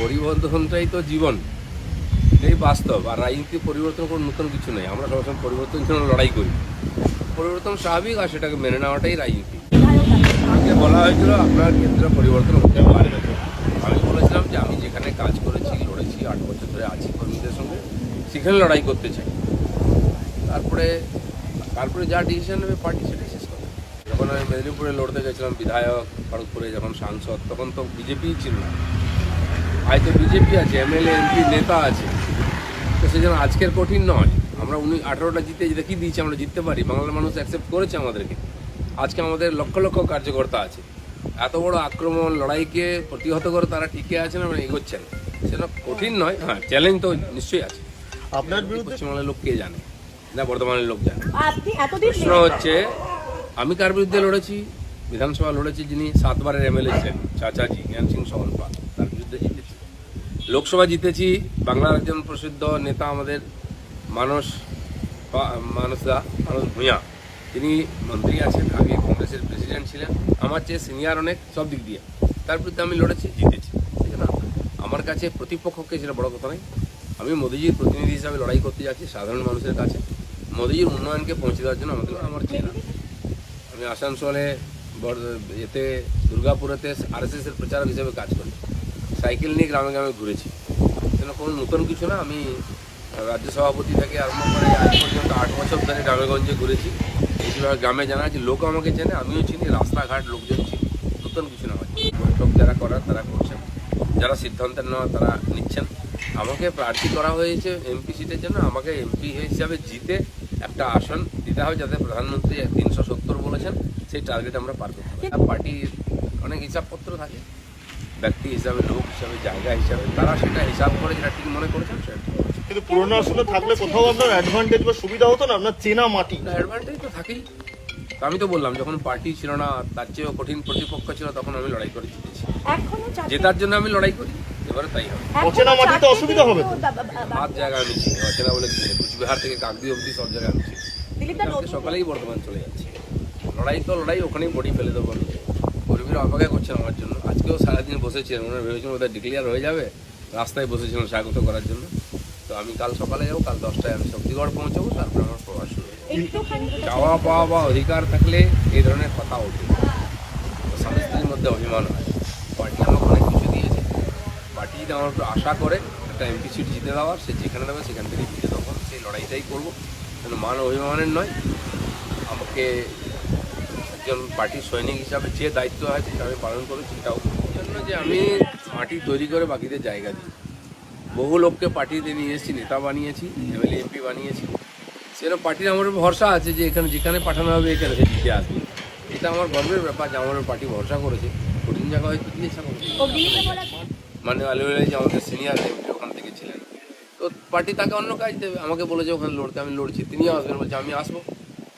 পরিবর্তনটাই তো জীবন। এটাই বাস্তব, আর রাজনীতি পরিবর্তন কোনো নতুন কিছু নেই। আমরা সবসময় পরিবর্তন জন্য লড়াই করি। পরিবর্তন স্বাভাবিক, আর সেটাকে মেনে নেওয়াটাই রাজনীতি। আগে বলা হয়েছিল, আপনার কেন্দ্র পরিবর্তন হতে পারে। আমি বলেছিলাম যে আমি যেখানে কাজ করেছি, লড়েছি, আট বছর ধরে আছি কর্মীদের সঙ্গে, সেখানে লড়াই করতে চাই। তারপরে তারপরে যা ডিসিশন নেবে পার্টি সেটাই শেষ করে যখন আমি মেদিনীপুরে লড়তে গেছিলাম, বিধায়ক, খড়গপুরে যখন সাংসদ, তখন তো বিজেপি ছিল না। হয়তো বিজেপি আছে এমএলএ এমপি নেতা আছে। তো সেই জন্য আজকের কঠিন নয়। আমরা উনি আঠারোটা জিতে যেটা কি দিয়েছি আমরা জিততে পারি। বাংলার মানুষ অ্যাকসেপ্ট করেছে আমাদেরকে। আজকে আমাদের লক্ষ লক্ষ কার্যকর্তা আছে। এত বড় আক্রমণ লড়াইকে প্রতিহত করে তারা টিকে আছেন এবং এগোচ্ছেন সেটা কঠিন নয় হ্যাঁ চ্যালেঞ্জ তো নিশ্চয়ই আছে। আপনার বিরুদ্ধে পশ্চিমবাংলার লোক কে জানে? না বর্ধমানের লোক জানে। প্রশ্ন হচ্ছে আমি কার বিরুদ্ধে লড়েছি? বিধানসভা লড়েছি যিনি সাতবারের এমএলএ ছিলেন চাচাজি জ্ঞান সিং সহনপা তার লোকসভা জিতেছি, বাংলার একজন প্রসিদ্ধ নেতা আমাদের মানস মানসদা মানস ভূঁইয়া। তিনি মন্ত্রী আছেন, আগে কংগ্রেসের প্রেসিডেন্ট ছিলেন। আমার চেয়ে সিনিয়র অনেক, সব দিক দিয়ে। তার বিরুদ্ধে আমি লড়েছি, জিতেছি, ঠিক না? আমার কাছে প্রতিপক্ষকে সেটা বড় কথা নয়। আমি মোদিজির প্রতিনিধি হিসাবে লড়াই করতে যাচ্ছি, সাধারণ মানুষের কাছে। মোদিজির উন্নয়নকে পৌঁছে দেওয়ার জন্য আমাদের আমার চেনা আমি আসানসোলে এতে, দুর্গাপুরেতে আরএসএস এর প্রচারক হিসেবে কাজ করি। সাইকেল নিয়ে গ্রামে গ্রামে ঘুরেছি। যেন কোনো নতুন কিছু না, আমি রাজ্য সভাপতি থেকে আরম্ভ করে আজ পর্যন্ত আট বছর ধরে গ্রামেগঞ্জে ঘুরেছি। বেশিরভাগ গ্রামে জানা আছে, লোক আমাকে চেনে, আমিও চিনি, রাস্তাঘাট, লোকজন চিনি। নতুন কিছু না হয়। বৈঠক যারা করার, তারা করছেন। যারা সিদ্ধান্ত নেওয়া তারা নিচ্ছেন। আমাকে প্রার্থী করা হয়েছে এমপি সিটের জন্য। আমাকে এমপি হিসাবে জিতে একটা আসন দিতে হবে, যাতে প্রধানমন্ত্রী তিনশো সত্তর বলেছেন। সেই টার্গেট আমরা পার করতে পারি। পার্টির অনেক হিসাবপত্র থাকে। ব্যক্তি হিসাবে লোক হিসাবে জায়গা হিসাবে তারা সেটা হিসাব করে যেটা ঠিক মনে করেছেন সেটা ঠিক কিন্তু পুরোনো আসনে থাকলে কোথাও আপনার অ্যাডভান্টেজ বা সুবিধা হতো না? আপনার চেনা মাটি। না অ্যাডভান্টেজ তো থাকেই। তো আমি তো বললাম যখন পার্টি ছিল না তার চেয়েও কঠিন প্রতিপক্ষ ছিল তখন আমি লড়াই করে জিতেছি। জেতার জন্য আমি লড়াই করি এবারে তাই হবে। অচেনা মাটিতে অসুবিধা হবে তো? জায়গা আমি চিনি অচেনা বলে চিনি কুচবিহার থেকে কাকদি অবধি সব জায়গায় আমি চিনি সকালেই বর্ধমান চলে যাচ্ছে। লড়াই তো লড়াই ওখানেই বডি ফেলে দেবো আমি। কর্মীরা অপেক্ষা করছেন আমার জন্য। আজকেও সারাদিন বসেছিলেন ওনারা ভেবেছিলেন ওদের ডিক্লিয়ার হয়ে যাবে রাস্তায় বসেছিলেন স্বাগত করার জন্য। তো আমি কাল সকালে যাব কাল দশটায় আমি শক্তিগড় পৌঁছাবো তারপর আমার প্রবাস শুরু চাওয়া পাওয়া বা অধিকার থাকলে এই ধরনের কথা ওঠে স্বামী স্ত্রীর মধ্যে অভিমান হয়। পার্টি আমাকে অনেক কিছু দিয়েছে। পার্টি যদি আমার উপর আশা করে একটা এমপি সিট জিতে দেওয়ার সে যেখানে দেবে সেখান থেকে জিতে দেবো। সেই লড়াইটাই করব। কিন্তু মান অভিমানের নয় আমাকে একজন পার্টির সৈনিক হিসাবে যে দায়িত্ব আছে সেটা আমি পালন করেছি সেটাও জন্য যে আমি মাটি তৈরি করে বাকিদের জায়গা দিই। বহু লোককে পার্টিতে নিয়ে এসেছি, নেতা বানিয়েছি, এমএলএ, এমপি বানিয়েছি। সেরকম পার্টির আমার ভরসা আছে যে এখানে যেখানে পাঠানো হবে এখানে সে জিতে আসবে। এটা আমার গর্বের ব্যাপার যে আমার পার্টি ভরসা করেছে। কঠিন জায়গা হয়তো মানে আলুয়ালি যে আমাদের সিনিয়র এমপি ওখান থেকে ছিলেন। তো পার্টি তাকে অন্য কাজ দেবে। আমাকে বলেছে ওখানে লড়তে, আমি লড়ছি, তিনিও আসবেন, বলছে আমি আসব।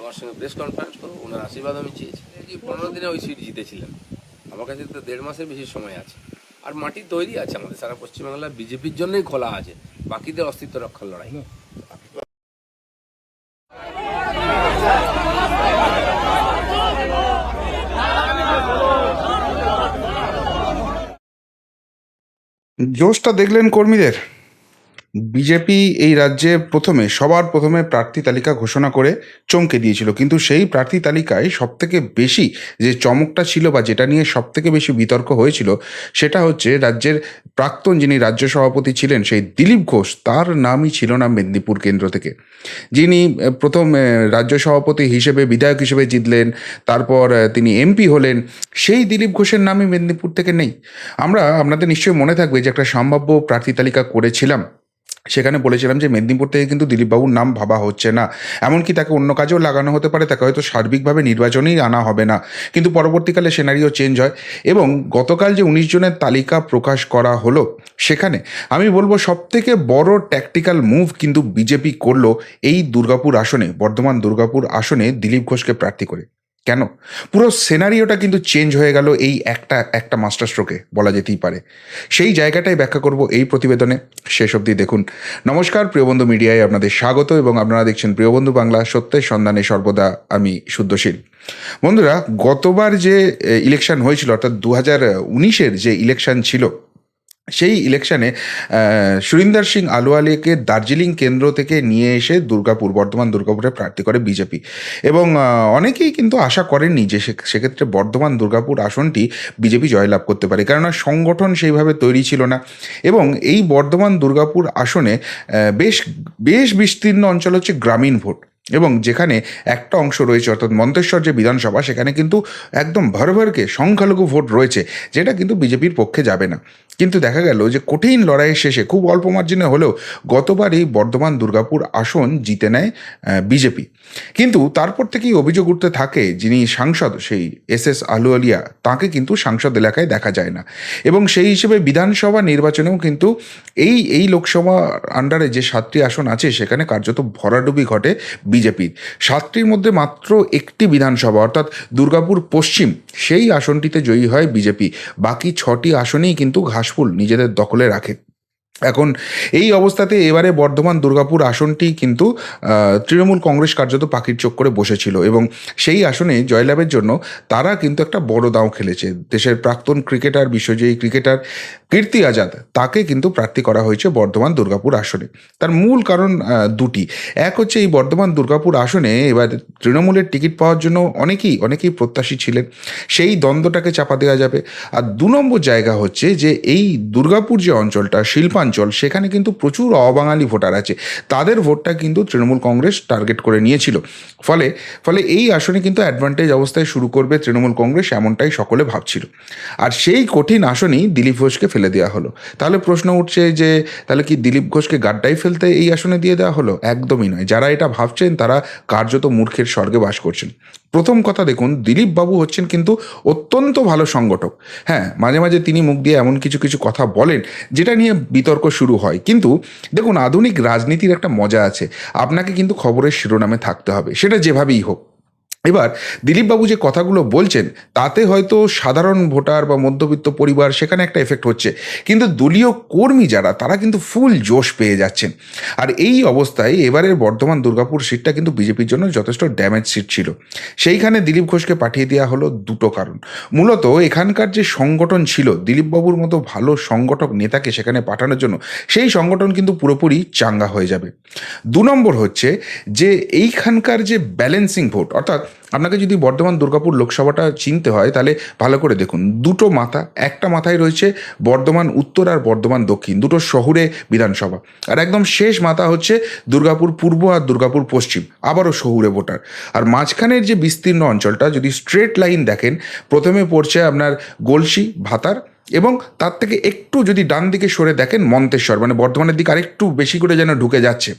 তোমার সঙ্গে প্রেস কনফারেন্স করব, ওনার আশীর্বাদ আমি চেয়েছি। পনেরো দিনে ওই সিট জিতেছিলেন। আমার কাছে তো দেড় মাসের বেশি সময় আছে। আর মাটি তৈরি আছে আমাদের, সারা পশ্চিমবাংলা বিজেপির জন্যই খোলা আছে। বাকিদের অস্তিত্ব রক্ষার লড়াই। জোশটা দেখলেন কর্মীদের? বিজেপি এই রাজ্যে প্রথমে, সবার প্রথমে প্রার্থী তালিকা ঘোষণা করে চমকে দিয়েছিল। কিন্তু সেই প্রার্থী তালিকায় সবথেকে বেশি যে চমকটা ছিল বা যেটা নিয়ে সবথেকে বেশি বিতর্ক হয়েছিল, সেটা হচ্ছে রাজ্যের প্রাক্তন যিনি রাজ্য সভাপতি ছিলেন সেই দিলীপ ঘোষ, তার নামই ছিল না মেদিনীপুর কেন্দ্র থেকে। যিনি প্রথম রাজ্য সভাপতি হিসেবে, বিধায়ক হিসেবে জিতলেন, তারপর তিনি এমপি হলেন, সেই দিলীপ ঘোষের নামই মেদিনীপুর থেকে নেই। আমরা, আপনাদের নিশ্চয়ই মনে থাকবে যে একটা সম্ভাব্য প্রার্থী তালিকা করেছিলাম। সেখানে বলেছিলাম যে মেদিনীপুর থেকে কিন্তু দিলীপবাবুর নাম ভাবা হচ্ছে না। এমনকি তাকে অন্য কাজেও লাগানো হতে পারে, তাকে হয়তো সার্বিকভাবে নির্বাচনেই আনা হবে না। কিন্তু পরবর্তীকালে সেনারিও চেঞ্জ হয় এবং গতকাল যে উনিশ জনের তালিকা প্রকাশ করা হলো, সেখানে আমি বলব সবথেকে বড় ট্যাকটিক্যাল মুভ কিন্তু বিজেপি করল এই দুর্গাপুর আসনে, বর্ধমান দুর্গাপুর আসনে দিলীপ ঘোষকে প্রার্থী করে। কেন? পুরো সিনারিওটা কিন্তু চেঞ্জ হয়ে গেল এই একটা একটা মাস্টার স্ট্রোকে বলা যেতেই পারে। সেই জায়গাটাই ব্যাখ্যা করব এই প্রতিবেদনে। শেষ অবধি দেখুন। নমস্কার, প্রিয়বন্ধু মিডিয়ায় আপনাদের স্বাগত এবং আপনারা দেখছেন প্রিয়বন্ধু বাংলা, সত্যের সন্ধানে সর্বদা আমি শুদ্ধশীল। বন্ধুরা, গতবার যে ইলেকশন হয়েছিল, অর্থাৎ দু হাজার উনিশের যে ইলেকশন ছিল সেই ইলেকশনে সুরিন্দর সিং আলওয়ালিয়াকে দার্জিলিং কেন্দ্র থেকে নিয়ে এসে দুর্গাপুর, বর্ধমান দুর্গাপুরে প্রার্থী করে বিজেপি। এবং অনেকেই কিন্তু আশা করেননি যে সেক্ষেত্রে বর্ধমান দুর্গাপুর আসনটি বিজেপি জয়লাভ করতে পারে। কেননা সংগঠন সেইভাবে তৈরি ছিল না। এবং এই বর্ধমান দুর্গাপুর আসনে বেশ বেশ বিস্তীর্ণ অঞ্চল হচ্ছে গ্রামীণ ভোট। এবং যেখানে একটা অংশ রয়েছে, অর্থাৎ মন্তেশ্বর যে বিধানসভা, সেখানে কিন্তু একদম ভরভরকে সংখ্যালঘু ভোট রয়েছে, যেটা কিন্তু বিজেপির পক্ষে যাবে না। কিন্তু দেখা গেল যে কঠিন লড়াইয়ের শেষে, খুব অল্প মার্জিনে হলেও গতবার এই বর্ধমান দুর্গাপুর আসন জিতে নেয় বিজেপি। কিন্তু তারপর থেকেই অভিযোগ উঠতে থাকে, যিনি সাংসদ, সেই এস এস আলুয়ালিয়া, তাঁকে কিন্তু সাংসদ এলাকায় দেখা যায় না। এবং সেই হিসেবে বিধানসভা নির্বাচনেও কিন্তু এই এই লোকসভা আন্ডারে যে সাতটি আসন আছে, সেখানে কার্যত ভরাডুবি ঘটে বিজেপির। সাতটির মধ্যে মাত্র একটি বিধানসভা, অর্থাৎ দুর্গাপুর পশ্চিম, সেই আসনটিতে জয়ী হয় বিজেপি। বাকি ছটি আসনেই কিন্তু ঘাসফুল নিজেদের দখলে রাখে। এখন এই অবস্থাতে এবারে বর্ধমান দুর্গাপুর আসনটি কিন্তু তৃণমূল কংগ্রেস কার্যত পাখির চোখ করে বসেছিল এবং সেই আসনে জয়লাভের জন্য তারা কিন্তু একটা বড় দাঁও খেলেছে। দেশের প্রাক্তন ক্রিকেটার, বিশ্বজয়ী ক্রিকেটার কীর্তি আজাদ, তাকে কিন্তু প্রার্থী করা হয়েছে বর্ধমান দুর্গাপুর আসনে। তার মূল কারণ দুটি। এক হচ্ছে এই বর্ধমান দুর্গাপুর আসনে এবার তৃণমূলের টিকিট পাওয়ার জন্য অনেকেই অনেকেই প্রত্যাশী ছিলেন। সেই দ্বন্দ্বটাকে চাপা দেওয়া যাবে। আর দু নম্বর জায়গা হচ্ছে যে এই দুর্গাপুর যে অঞ্চলটা, শিল্পাঞ্চল, সেখানে কিন্তু প্রচুর অবাঙালি ভোটার আছে। তাদের ভোটটা কিন্তু তৃণমূল কংগ্রেস টার্গেট করে নিয়েছিল। ফলে ফলে এই আসনে কিন্তু অ্যাডভান্টেজ অবস্থায় শুরু করবে তৃণমূল কংগ্রেস, এমনটাই সকলে ভাবছিল। আর সেই কঠিন আসনেই দিলীপ ঘোষকে ফেলে দেওয়া হলো। তাহলে প্রশ্ন উঠছে যে, তাহলে কি দিলীপ ঘোষকে গাড্ডায় ফেলতে এই আসনে দিয়ে দেওয়া হলো? একদমই নয়। যারা এটা ভাবছেন, তারা কার্যত মূর্খের স্বর্গে বাস করছেন। প্রথম কথা দেখুন, দিলীপ বাবু হচ্ছেন কিন্তু অত্যন্ত ভালো সংগঠক। হ্যাঁ মাঝে মাঝে তিনি মুখ দিয়ে এমন কিছু কিছু কথা বলেন, যেটা নিয়ে বিতর্ক শুরু হয়। কিন্তু দেখুন, আধুনিক রাজনীতির একটা মজা আছে। আপনাকে কিন্তু খবরের শিরোনামে থাকতে হবে। সেটা যেভাবেই হোক। এবার দিলীপবাবু যে কথাগুলো বলছেন, তাতে হয়তো সাধারণ ভোটার বা মধ্যবিত্ত পরিবার সেখানে একটা এফেক্ট হচ্ছে। কিন্তু দলীয় কর্মী যারা, তারা কিন্তু ফুল জোশ পেয়ে যাচ্ছেন। আর এই অবস্থায় এবারের বর্ধমান দুর্গাপুর সিটটা কিন্তু বিজেপির জন্য যথেষ্ট ড্যামেজ সিট ছিল। সেইখানে দিলীপ ঘোষকে পাঠিয়ে দেওয়া হলো দুটো কারণ। মূলত এখানকার যে সংগঠন ছিল, দিলীপবাবুর মতো ভালো সংগঠক নেতাকে সেখানে পাঠানোর জন্য, সেই সংগঠন কিন্তু পুরোপুরি চাঙ্গা হয়ে যাবে। দু নম্বর হচ্ছে যে, এইখানকার যে ব্যালেন্সিং ভোট অর্থাৎ আপনাকে যদি বর্ধমান দুর্গাপুর লোকসভাটা চিনতে হয়, তাহলে ভালো করে দেখুন। দুটো মাথা, একটা মাথায় রয়েছে বর্ধমান উত্তর আর বর্ধমান দক্ষিণ, দুটো শহুরে বিধানসভা। আর একদম শেষ মাথা হচ্ছে দুর্গাপুর পূর্ব আর দুর্গাপুর পশ্চিম, আবারও শহুরে ভোটার। আর মাঝখানের যে বিস্তীর্ণ অঞ্চলটা, যদি স্ট্রেট লাইন দেখেন, প্রথমে পড়ছে আপনার গলসি, ভাতার এবং তার থেকে একটু যদি ডান দিকে সরে দেখেন, মন্তেশ্বর মানে বর্ধমানের দিকে আরেকটু বেশি করে যেন ঢুকে যাচ্ছে।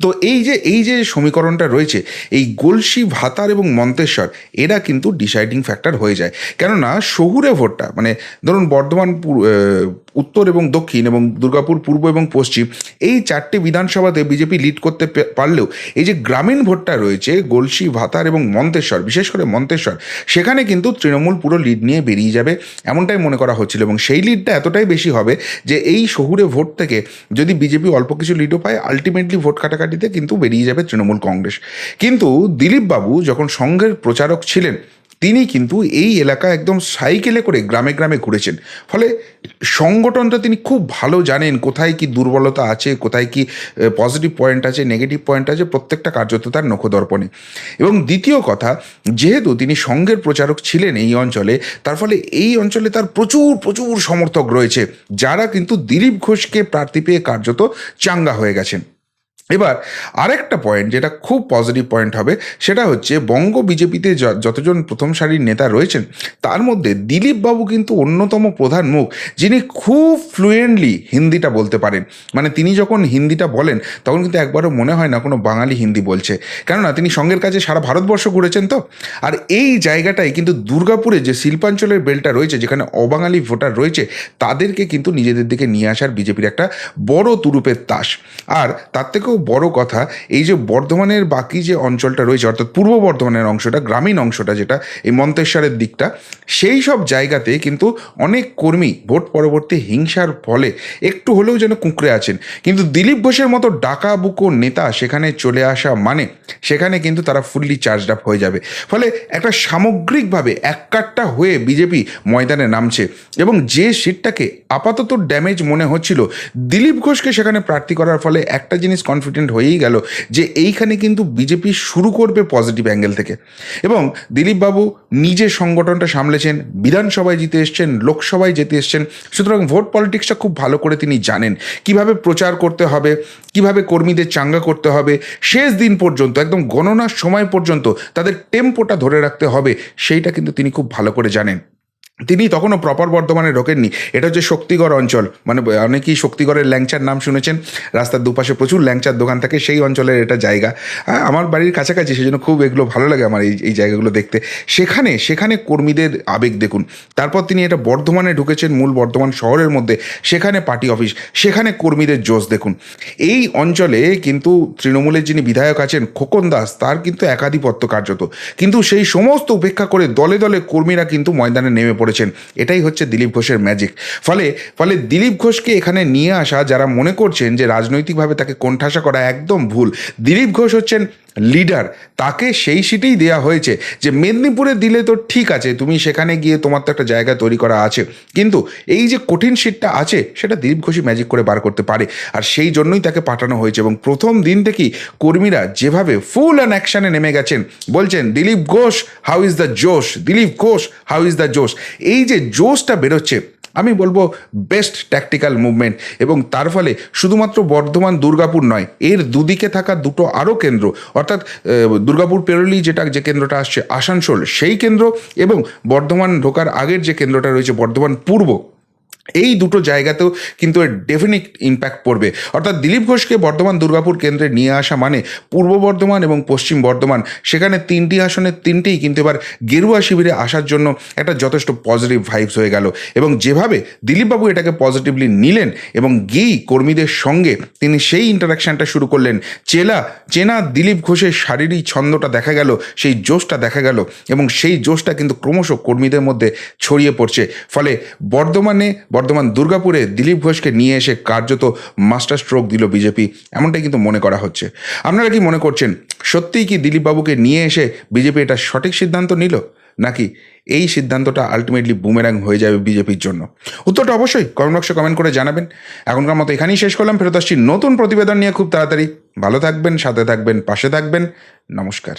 তো এই যে এই যে সমীকরণটা রয়েছে, এই গলসি, ভাতার এবং মন্তেশ্বর, এরা কিন্তু ডিসাইডিং ফ্যাক্টর হয়ে যায়। কেননা শহুরে ভোটটা মানে ধরুন বর্ধমান উত্তর এবং দক্ষিণ এবং দুর্গাপুর পূর্ব এবং পশ্চিম, এই চারটি বিধানসভাতে বিজেপি লিড করতে পারলেও এই যে গ্রামীণ ভোটটা রয়েছে, গলসি, ভাতার এবং মন্তেশ্বর, বিশেষ করে মন্তেশ্বর, সেখানে কিন্তু তৃণমূল পুরো লিড নিয়ে বেরিয়ে যাবে, এমনটাই মনে করা হচ্ছিল এবং সেই লিডটা এতটাই বেশি হবে যে এই শহুরে ভোট থেকে যদি বিজেপি অল্প কিছু লিডও পায় আলটিমেটলি ভোট কাটাকাটিতে কিন্তু বেরিয়ে যাবে তৃণমূল কংগ্রেস। কিন্তু দিলীপবাবু যখন সংঘের প্রচারক ছিলেন, তিনি কিন্তু এই এলাকা একদম সাইকেলে করে গ্রামে গ্রামে ঘুরেছেন। ফলে সংগঠনটা তিনি খুব ভালো জানেন, কোথায় কি দুর্বলতা আছে, কোথায় কি পজিটিভ পয়েন্ট আছে নেগেটিভ পয়েন্ট আছে, প্রত্যেকটা কার্যত তার নখদর্পণে। এবং দ্বিতীয় কথা, যেহেতু তিনি সংঘের প্রচারক ছিলেন এই অঞ্চলে, তার ফলে এই অঞ্চলে তার প্রচুর প্রচুর সমর্থক রয়েছে, যারা কিন্তু দিলীপ ঘোষকে প্রার্থী পেয়ে কার্যত চাঙ্গা হয়ে গেছেন। এবার আরেকটা পয়েন্ট যেটা খুব পজিটিভ পয়েন্ট হবে, সেটা হচ্ছে বঙ্গ বিজেপিতে যতজন প্রথম সারির নেতা রয়েছেন, তার মধ্যে দিলীপ বাবু কিন্তু অন্যতম প্রধান মুখ, যিনি খুব ফ্লুয়েন্টলি হিন্দিটা বলতে পারেন। মানে তিনি যখন হিন্দিটা বলেন, তখন কিন্তু একবারও মনে হয় না কোনো বাঙালি হিন্দি বলছে। কেননা তিনি সঙ্গের কাছে সারা ভারতবর্ষ ঘুরেছেন তো। আর এই জায়গাটায় কিন্তু দুর্গাপুরে যে শিল্পাঞ্চলের বেলটা রয়েছে, যেখানে অবাঙালি ভোটার রয়েছে, তাদেরকে কিন্তু নিজেদের দিকে নিয়ে আসার বিজেপির একটা বড় তুরুপের তাস। আর তার থেকেও বড় কথা, এই যে বর্ধমানের বাকি যে অঞ্চলটা রয়েছে, অর্থাৎ পূর্ব বর্ধমানের অংশটা, গ্রামীণ অংশটা যেটা, এই মন্তেশ্বরের দিকটা, সেই সব জায়গাতে কিন্তু অনেক কর্মী ভোট পরবর্তী হিংসার ফলে একটু হলেও যেন কুঁকড়ে আছেন। কিন্তু দিলীপ ঘোষের মতো ডাকা বুকো নেতা সেখানে চলে আসা মানে সেখানে কিন্তু তারা ফুললি চার্জড আপ হয়ে যাবে। ফলে একটা সামগ্রিকভাবে এককাট্টা হয়ে বিজেপি ময়দানে নামছে এবং যে সিটটাকে আপাতত ড্যামেজ মনে হচ্ছিল, দিলীপ ঘোষকে সেখানে প্রার্থী করার ফলে একটা জিনিস কনফিডেন্ট হয়েই গেল যে এইখানে কিন্তু বিজেপি শুরু করবে পজিটিভ অ্যাঙ্গেল থেকে। এবং দিলীপবাবু নিজে সংগঠনটা সামলেছেন, বিধানসভায় জিতে এসছেন, লোকসভায় যেতে এসছেন, সুতরাং ভোট পলিটিক্সটা খুব ভালো করে তিনি জানেন। কীভাবে প্রচার করতে হবে, কীভাবে কর্মীদের চাঙ্গা করতে হবে, শেষ দিন পর্যন্ত, একদম গণনার সময় পর্যন্ত তাদের টেম্পোটা ধরে রাখতে হবে, সেইটা কিন্তু তিনি খুব ভালো করে জানেন। তিনি তখনও প্রপার বর্ধমানে ঢোকেননি এটা হচ্ছে শক্তিগড় অঞ্চল। মানে অনেকেই শক্তিগড়ের ল্যাংচার নাম শুনেছেন। রাস্তার দুপাশে প্রচুর ল্যাংচার দোকান থাকে সেই অঞ্চলের এটা জায়গা। হ্যাঁ, আমার বাড়ির কাছাকাছি সেই জন্য খুব এগুলো ভালো লাগে আমার এই এই জায়গাগুলো দেখতে। সেখানে সেখানে কর্মীদের আবেগ দেখুন। তারপর তিনি এটা বর্ধমানে ঢুকেছেন মূল বর্ধমান শহরের মধ্যে। সেখানে পার্টি অফিস সেখানে কর্মীদের জোশ দেখুন। এই অঞ্চলে কিন্তু তৃণমূলের যিনি বিধায়ক আছেন খোকন দাস তার কিন্তু একাধিপত্য কার্যত। কিন্তু সেই সমস্ত উপেক্ষা করে দলে দলে কর্মীরা কিন্তু ময়দানে নেমে পড়েছেন এটাই হচ্ছে দিলীপ ঘোষের ম্যাজিক ফলে ফলে দিলীপ ঘোষকে এখানে নিয়ে আসা যারা মনে করছেন যে রাজনৈতিকভাবে তাকে কোণঠাসা করা একদম ভুল, দিলীপ ঘোষ হচ্ছেন লিডার, তাকে সেই সিটেই দেওয়া হয়েছে যে মেদিনীপুরে দিলে তো ঠিক আছে, তুমি সেখানে গিয়ে তোমার তো একটা জায়গা তৈরি করা আছে। কিন্তু এই যে কঠিন সিটটা আছে, সেটা দিলীপ ঘোষই ম্যাজিক করে বার করতে পারে। আর সেই জন্যই তাকে পাঠানো হয়েছে এবং প্রথম দিন থেকেই কর্মীরা যেভাবে ফুল অ্যান্ড অ্যাকশানে নেমে গেছেন, বলছেন, Dilip Ghosh how is the josh Dilip Ghosh how is the josh এই যে জোশটা বেরোচ্ছে আমি বলব বেস্ট ট্যাকটিক্যাল মুভমেন্ট এবং তার ফলে শুধুমাত্র বর্ধমান দুর্গাপুর নয়, এর দুদিকে থাকা দুটো আরও কেন্দ্র, অর্থাৎ দুর্গাপুর পেরোলি যেটা যে কেন্দ্রটা আসছে আসানসোল সেই কেন্দ্র এবং বর্ধমান ঢোকার আগের যে কেন্দ্রটা রয়েছে বর্ধমান পূর্ব এই দুটো জায়গাতেও কিন্তু এর ডেফিনিট ইম্প্যাক্ট পড়বে। অর্থাৎ দিলীপ ঘোষকে বর্ধমান দুর্গাপুর কেন্দ্রে নিয়ে আসা মানে পূর্ব বর্ধমান এবং পশ্চিম বর্ধমান, সেখানে তিনটি আসনের তিনটেই কিন্তু এবার গেরুয়া শিবিরে আসার জন্য একটা যথেষ্ট পজিটিভ ভাইবস হয়ে গেল। এবং যেভাবে দিলীপবাবু এটাকে পজিটিভলি নিলেন এবং গিয়েই কর্মীদের সঙ্গে তিনি সেই ইন্টারাকশনটা শুরু করলেন, চেলা, চেনা দিলীপ ঘোষের শারীরিক ছন্দটা দেখা গেল, সেই জোশটা দেখা গেল এবং সেই জোশটা কিন্তু ক্রমশ কর্মীদের মধ্যে ছড়িয়ে পড়ছে। ফলে বর্ধমানে বর্ধমান দুর্গাপুরে দিলীপ ঘোষকে নিয়ে এসে কার্যত মাস্টার স্ট্রোক দিল বিজেপি, এমনটাই কিন্তু মনে করা হচ্ছে। আপনারা কি মনে করছেন, সত্যিই কি দিলীপবাবুকে নিয়ে এসে বিজেপি এটা সঠিক সিদ্ধান্ত নিল? নাকি এই সিদ্ধান্তটা আলটিমেটলি বুমেরাং হয়ে যাবে বিজেপির জন্য? উত্তরটা অবশ্যই কমেন্ট বক্সে কমেন্ট করে জানাবেন। এখনকার মতো এখানেই শেষ করলাম, ফেরত আসছি নতুন প্রতিবেদন নিয়ে খুব তাড়াতাড়ি। ভালো থাকবেন, সাথে থাকবেন, পাশে থাকবেন। নমস্কার।